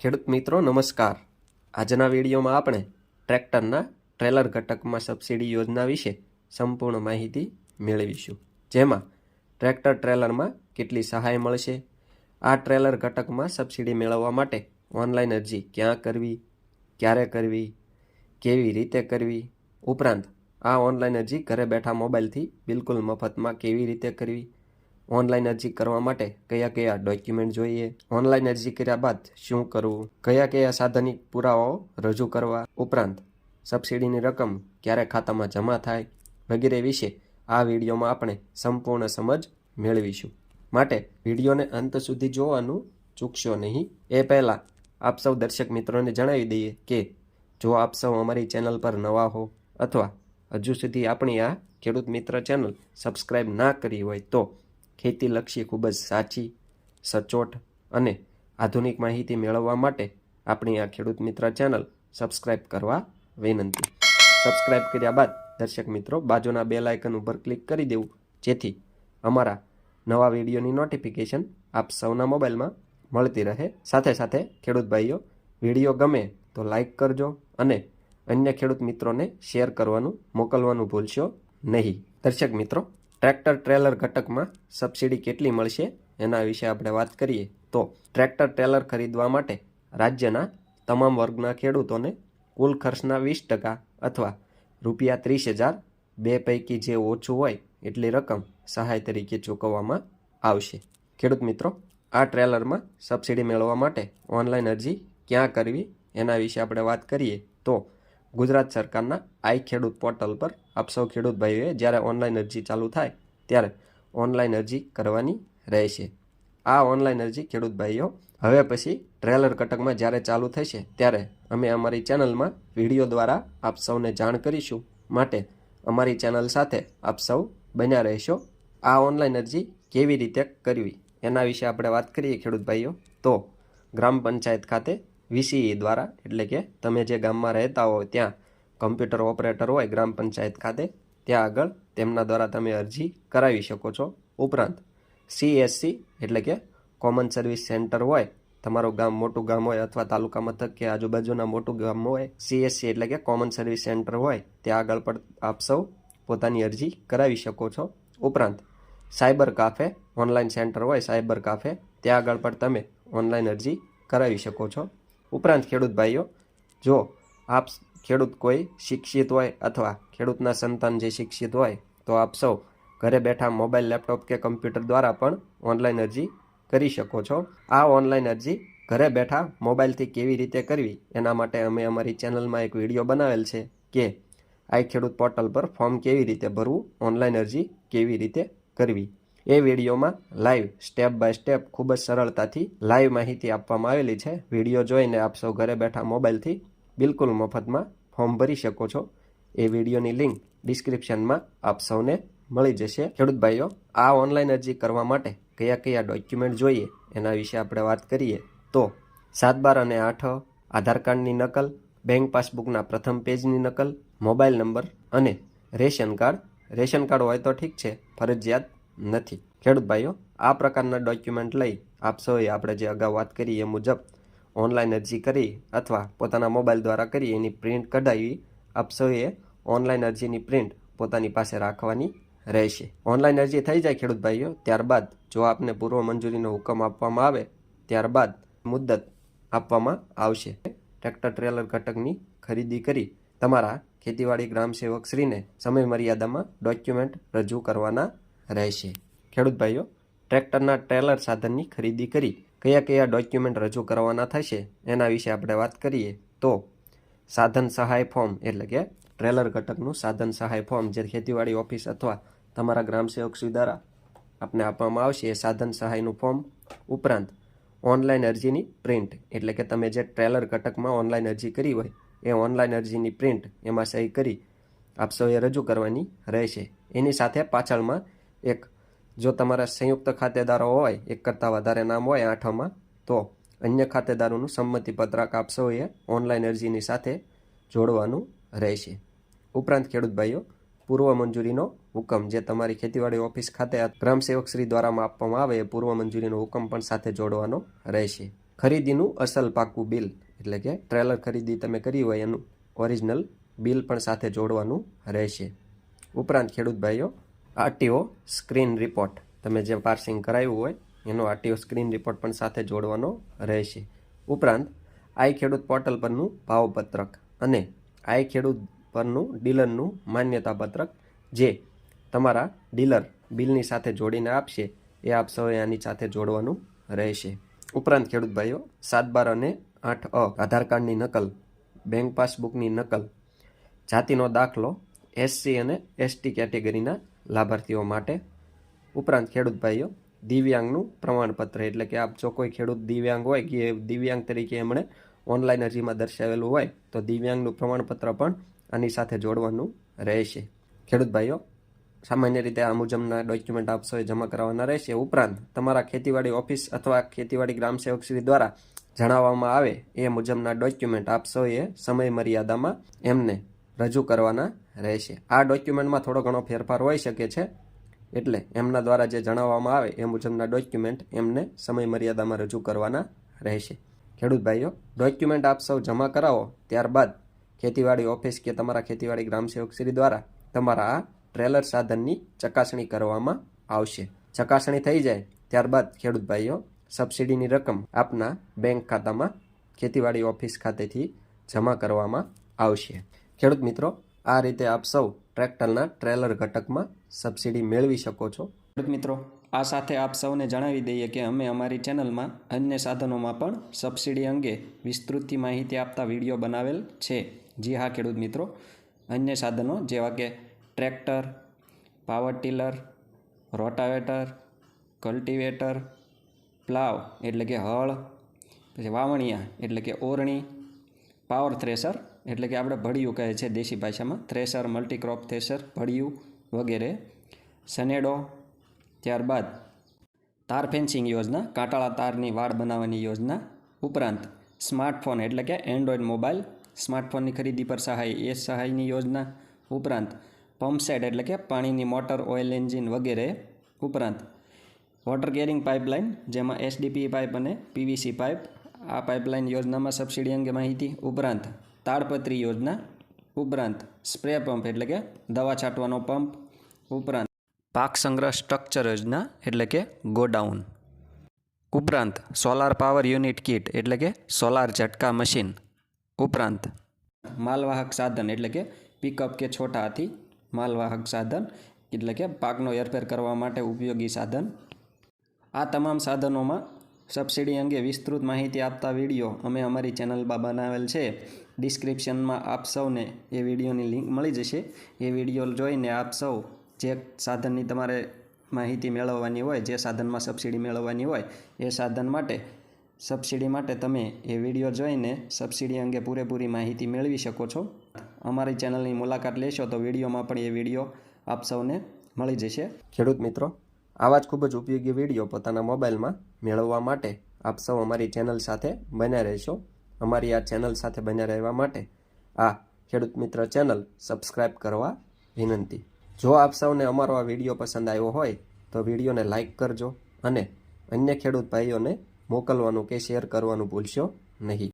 ખેડૂત મિત્રો, નમસ્કાર. આજના વિડીયોમાં આપણે ટ્રેક્ટરના ટ્રેલર ઘટકમાં સબસિડી યોજના વિશે સંપૂર્ણ માહિતી મેળવીશું. જેમાં ટ્રેક્ટર ટ્રેલરમાં કેટલી સહાય મળશે, આ ટ્રેલર ઘટકમાં સબસિડી મેળવવા માટે ઓનલાઈન અરજી ક્યાં કરવી, ક્યારે કરવી, કેવી રીતે કરવી, ઉપરાંત આ ઓનલાઈન અરજી ઘરે બેઠા મોબાઈલથી બિલકુલ મફતમાં કેવી રીતે કરવી ઓનલાઈન અરજી કરવા માટે કયા કયા ડોક્યુમેન્ટ જોઈએ? ઓનલાઈન અરજી કર્યા બાદ શું કરવું? કયા કયા સાધનિક પુરાવાઓ રજૂ કરવા? ઉપરાંત સબસિડીની રકમ ક્યારે ખાતામાં જમા થાય? વગેરે વિશે આ વિડીયોમાં આપણે સંપૂર્ણ સમજ મેળવીશું. માટે વિડીયોને અંત સુધી જોવાનું ચૂકશો નહીં. એ પહેલાં આપ સૌ દર્શક મિત્રોને જણાવી દઈએ કે જો આપ સૌ અમારી ચેનલ પર નવા હો અથવા હજુ સુધી આપણી આ ખેડૂત મિત્ર ચેનલ સબસ્ક્રાઈબ ના કરી હોય તો ખેતીલક્ષી ખૂબ જ સાચી, સચોટ અને આધુનિક માહિતી મેળવવા માટે આપણી આ ખેડૂત મિત્ર ચેનલ સબસ્ક્રાઈબ કરવા વિનંતી. સબસ્ક્રાઇબ કર્યા બાદ દર્શક મિત્રો બાજુના બે લાયકન ઉપર ક્લિક કરી દેવું, જેથી અમારા નવા વિડીયોની નોટિફિકેશન આપ સૌના મોબાઈલમાં મળતી રહે. સાથે સાથે ખેડૂત ભાઈઓ, વીડિયો ગમે તો લાઈક કરજો અને અન્ય ખેડૂત મિત્રોને શેર કરવાનું મોકલવાનું ભૂલશો નહીં. દર્શક મિત્રો ટ્રેક્ટર ટ્રેલર ઘટકમાં સબસિડી કેટલી મળશે એના વિશે આપણે વાત કરીએ તો ટ્રેક્ટર ટ્રેલર ખરીદવા માટે રાજ્યના તમામ વર્ગના ખેડૂતોને કુલ ખર્ચના વીસ ટકા અથવા રૂપિયા ત્રીસ હજાર બે પૈકી જે ઓછું હોય એટલી રકમ સહાય તરીકે ચૂકવવામાં આવશે. ખેડૂત મિત્રો, આ ટ્રેલરમાં સબસિડી મેળવવા માટે ઓનલાઈન અરજી ક્યાં કરવી એના વિશે આપણે વાત કરીએ તો ગુજરાત સરકારના આઈ ખેડૂત પોર્ટલ પર આપ સૌ ખેડૂત ભાઈઓએ જ્યારે ઓનલાઈન અરજી ચાલુ થાય ત્યારે ઓનલાઈન અરજી કરવાની રહેશે. આ ઓનલાઈન અરજી ખેડૂત ભાઈઓ, હવે પછી ટ્રેલર કટકમાં જ્યારે ચાલુ થશે ત્યારે અમે અમારી ચેનલમાં વીડિયો દ્વારા આપ સૌને જાણ કરીશું માટે અમારી ચેનલ સાથે આપ સૌ બન્યા રહેશો. આ ઓનલાઈન અરજી કેવી રીતે કરવી એના વિશે આપણે વાત કરીએ ખેડૂત ભાઈઓ. તો ગ્રામ પંચાયત ખાતે વીસીઈ દ્વારા, એટલે કે તમે જે ગામમાં રહેતા હો ત્યાં કમ્પ્યુટર ઓપરેટર હોય ગ્રામ પંચાયત ખાતે, ત્યાં આગળ તેમના દ્વારા તમે અરજી કરાવી શકો છો ઉપરાંત સીએસસી એટલે કે કોમન સર્વિસ સેન્ટર હોય, તમારું ગામ મોટું ગામ હોય અથવા તાલુકા મથક કે આજુબાજુના મોટું ગામ હોય સીએસસી એટલે કે કોમન સર્વિસ સેન્ટર હોય, ત્યાં આગળ પણ આપ સૌ પોતાની અરજી કરાવી શકો છો ઉપરાંત સાયબર કાફે, ઓનલાઈન સેન્ટર હોય સાયબર કાફે, ત્યાં આગળ પણ તમે ઓનલાઈન અરજી કરાવી શકો છો. ઉપરાંત ખેડૂત ભાઈઓ, જો આપ ખેડૂત કોઈ શિક્ષિત હોય અથવા ખેડૂતના સંતાન જે શિક્ષિત હોય તો આપ સૌ ઘરે બેઠા મોબાઈલ, લેપટોપ કે કમ્પ્યુટર દ્વારા પણ ઓનલાઈન અરજી કરી શકો છો. આ ઓનલાઈન અરજી ઘરે બેઠા મોબાઈલથી કેવી રીતે કરવી એના માટે અમે અમારી ચેનલમાં એક વીડિયો બનાવેલ છે કે આઈ ખેડૂત પોર્ટલ પર ફોર્મ કેવી રીતે ભરવું, ઓનલાઈન અરજી કેવી રીતે કરવી. એ વિડીયોમાં લાઈવ, સ્ટેપ બાય સ્ટેપ ખૂબ જ સરળતાથી લાઈવ માહિતી આપવામાં આવેલી છે. વીડિયો જોઈને આપ સૌ ઘરે બેઠા મોબાઈલથી બિલકુલ મફતમાં ફોર્મ ભરી શકો છો. એ વિડીયોની લિંક ડિસ્ક્રિપ્શનમાં આપ સૌને મળી જશે. ખેડૂત ભાઈઓ, આ ઓનલાઈન અરજી કરવા માટે કયા કયા ડોક્યુમેન્ટ જોઈએ એના વિશે આપણે વાત કરીએ તો સાત બાર અને આઠ, આધાર કાર્ડની નકલ, બેંક પાસબુકના પ્રથમ પેજની નકલ, મોબાઈલ નંબર અને રેશન કાર્ડ. રેશન કાર્ડ હોય તો ઠીક છે, ફરજિયાત નથી. ખેડૂત ભાઈઓ, આ પ્રકારના ડોક્યુમેન્ટ લઈ આપ સૌએ આપણે જે અગાઉ વાત કરી એ મુજબ ઓનલાઈન અરજી કરી અથવા પોતાના મોબાઈલ દ્વારા કરી એની પ્રિન્ટ કઢાવી આપ સૌએ ઓનલાઈન અરજીની પ્રિન્ટ પોતાની પાસે રાખવાની રહેશે. ઓનલાઈન અરજી થઈ જાય ખેડૂત ભાઈઓ, ત્યારબાદ જો આપને પૂર્વ મંજૂરીનો હુકમ આપવામાં આવે, ત્યારબાદ મુદ્દત આપવામાં આવશે. ટ્રેક્ટર ટ્રેલર ઘટકની ખરીદી કરી તમારા ખેતીવાડી ગ્રામ સેવક શ્રીને સમય મર્યાદામાં ડોક્યુમેન્ટ રજૂ કરવાના રહેશે. ખેડૂત ભાઈઓ, ટ્રેક્ટરના ટ્રેલર સાધનની ખરીદી કરી કયા કયા ડોક્યુમેન્ટ રજૂ કરવાના થશે એના વિશે આપણે વાત કરીએ તો સાધન સહાય ફોર્મ એટલે કે ટ્રેલર ઘટકનું સાધન સહાય ફોર્મ જે ખેતીવાડી ઓફિસ અથવા તમારા ગ્રામ સેવક શ્રી દ્વારા આપને આપવામાં આવશે એ સાધન સહાયનું ફોર્મ ઉપરાંત ઓનલાઈન અરજીની પ્રિન્ટ એટલે કે તમે જે ટ્રેલર ઘટકમાં ઓનલાઈન અરજી કરી હોય એ ઓનલાઈન અરજીની પ્રિન્ટ એમાં સહી કરી આપ સૌએ રજૂ કરવાની રહેશે. એની સાથે પાછળમાં એક જો તમારા સંયુક્ત ખાતેદારો હોય, એક કરતાં વધારે નામ હોય આઠમાં, તો અન્ય ખાતેદારોનું સંમતિ પત્રક આપ સૌએ ઓનલાઈન અરજીની સાથે જોડવાનું રહેશે. ઉપરાંત ખેડૂત ભાઈઓ, પૂર્વ મંજૂરીનો હુકમ જે તમારી ખેતીવાડી ઓફિસ ખાતે ગ્રામ સેવક શ્રી દ્વારા આપવામાં આવે એ પૂર્વ મંજૂરીનો હુકમ પણ સાથે જોડવાનો રહેશે. ખરીદીનું અસલ પાક્કું બિલ, એટલે કે ટ્રેલર ખરીદી તમે કરી હોય એનું ઓરિજિનલ બિલ પણ સાથે જોડવાનું રહેશે. ઉપરાંત ખેડૂત ભાઈઓ આરટીઓ સ્ક્રીન રિપોર્ટ. તમે જે પાર્સિંગ કરાવ્યું હોય, એનો આરટીઓ સ્ક્રીન રિપોર્ટ પણ સાથે જોડવાનો રહેશે. ઉપરાંત, આઈ ખેડૂત પોર્ટલ પરનું ભાવપત્રક અને આઈ ખેડૂત પરનું ડીલરનું માન્યતા પત્રક જે તમારા ડીલર બિલની સાથે જોડીને આપશે, એ આપ સૌએ આની સાથે જોડવાનું રહેશે. ઉપરાંત, ખેડૂત ભાઈઓ, સાત બાર અને આઠ અ આધાર કાર્ડની નકલ, બેંક પાસબુકની નકલ, જાતિનો દાખલો, એસસી અને એસટી કેટેગરીના લાભાર્થીઓ માટે. ઉપરાંત ખેડૂત ભાઈઓ, દિવ્યાંગનું પ્રમાણપત્ર. એટલે કે આપ જો કોઈ ખેડૂત દિવ્યાંગ હોય કે દિવ્યાંગ તરીકે એમણે ઓનલાઈન અરજીમાં દર્શાવેલું હોય, તો દિવ્યાંગનું પ્રમાણપત્ર પણ આની સાથે જોડવાનું રહેશે. ખેડૂત ભાઈઓ, સામાન્ય રીતે આ મુજબના ડોક્યુમેન્ટ આપશો એ જમા કરાવવાના રહેશે. ઉપરાંત તમારા ખેતીવાડી ઓફિસ અથવા ખેતીવાડી ગ્રામ સેવક શ્રી દ્વારા જણાવવામાં આવે એ મુજબના ડોક્યુમેન્ટ આપશો એ સમય મર્યાદામાં એમને રજૂ કરવાના રહેશે. આ ડોક્યુમેન્ટમાં થોડો ઘણો ફેરફાર હોઈ શકે છે. એટલે એમના દ્વારા જે જણાવવામાં આવે એ મુજબના ડોક્યુમેન્ટ એમને સમય મર્યાદામાં રજૂ કરવાના રહેશે. ખેડૂત ભાઈઓ, ડોક્યુમેન્ટ આપ સૌ જમા કરાવો, ત્યારબાદ ખેતીવાડી ઓફિસ કે તમારા ખેતીવાડી ગ્રામ સેવક શ્રી દ્વારા તમારા આ ટ્રેલર સાધનની ચકાસણી કરવામાં આવશે. ચકાસણી થઈ જાય ત્યારબાદ ખેડૂત ભાઈઓ, સબસિડીની રકમ આપના બેંક ખાતામાં ખેતીવાડી ઓફિસ ખાતેથી જમા કરવામાં આવશે. ખેડૂત મિત્રો, આ રીતે આપ સૌ ટ્રેક્ટરના ટ્રેલર ઘટકમાં સબસિડી મેળવી શકો છો. ખેડૂત મિત્રો, આ સાથે આપ સૌને જણાવી દઈએ કે અમે અમારી ચેનલમાં અન્ય સાધનોમાં પણ સબસિડી અંગે વિસ્તૃતથી માહિતી આપતા વીડિયો બનાવેલ છે. જી હા, ખેડૂત મિત્રો. અન્ય સાધનો જેવા કે tractor, power tiller, rotavator, cultivator, plough એટલે કે હળ, પછી વાવણિયા એટલે કે ઓરણી, પાવર થ્રેસર એટલે કે આપણે ભળિયું કહે છે દેશી ભાષામાં. થ્રેસર મલ્ટીક્રોપ થ્રેસર, ભળિયું વગેરે. સનેડો ત્યારબાદ તાર ફેન્સિંગ યોજના, કાંટાળા તારની વાડ બનાવવાની યોજના, ઉપરાંત સ્માર્ટફોન એટલે કે એન્ડ્રોઈડ મોબાઈલ, સ્માર્ટફોનની ખરીદી પર સહાય, એ સહાયની યોજના, ઉપરાંત પંપસેટ એટલે કે પાણીની મોટર, ઓઇલ એન્જિન વગેરે, ઉપરાંત વોટર કેરિંગ પાઇપલાઇન, જેમાં એસડીપી પાઇપ અને પીવીસી પાઇપ. આ પાઇપલાઇન યોજનામાં સબસિડી અંગે માહિતી, ઉપરાંત તાડપત્રી યોજના ઉપરાંત સ્પ્રે પંપ એટલે કે દવા છાંટવાનો પંપ ઉપરાંત પાક સંગ્રહ સ્ટ્રક્ચર યોજના એટલે કે ગોડાઉન. ઉપરાંત સોલાર પાવર યુનિટ કીટ એટલે કે સોલાર ઝટકા મશીન. ઉપરાંત માલવાહક સાધન એટલે કે પિકઅપ કે છોટા હાથી માલવાહક સાધન એટલે કે પાકનો હેરફેર કરવા માટે ઉપયોગી સાધન. આ તમામ સાધનોમાં સબસિડી અંગે વિસ્તૃત માહિતી આપતા વીડિયો અમે અમારી ચેનલમાં બનાવેલ છે. ડિસ્ક્રિપ્શનમાં આપ સૌને એ વિડીયોની લિંક મળી જશે. એ વીડિયો જોઈને આપ સૌ જે સાધનની તમારે માહિતી મેળવવાની હોય, જે સાધનમાં સબસિડી મેળવવાની હોય, એ સાધન માટે, સબસિડી માટે તમે એ વીડિયો જોઈને સબસિડી અંગે પૂરેપૂરી માહિતી મેળવી શકો છો. અમારી ચેનલની મુલાકાત લેશો તો વિડીયોમાં પણ એ વીડિયો આપ સૌને મળી જશે. ખેડૂત મિત્રો આવા જ ખૂબ જ ઉપયોગી વીડિયો પોતાના મોબાઈલમાં મેળવવા માટે આપ સૌ અમારી ચેનલ સાથે બન્યા રહેશો. અમારી આ ચેનલ સાથે બન્યા રહેવા માટે આ ખેડૂત મિત્ર ચેનલ સબસ્ક્રાઈબ કરવા વિનંતી. જો આપ સૌને અમારો આ વીડિયો પસંદ આવ્યો હોય, તો વિડીયોને લાઈક કરજો અને અન્ય ખેડૂત ભાઈઓને મોકલવાનું કે શેર કરવાનું ભૂલશો નહીં.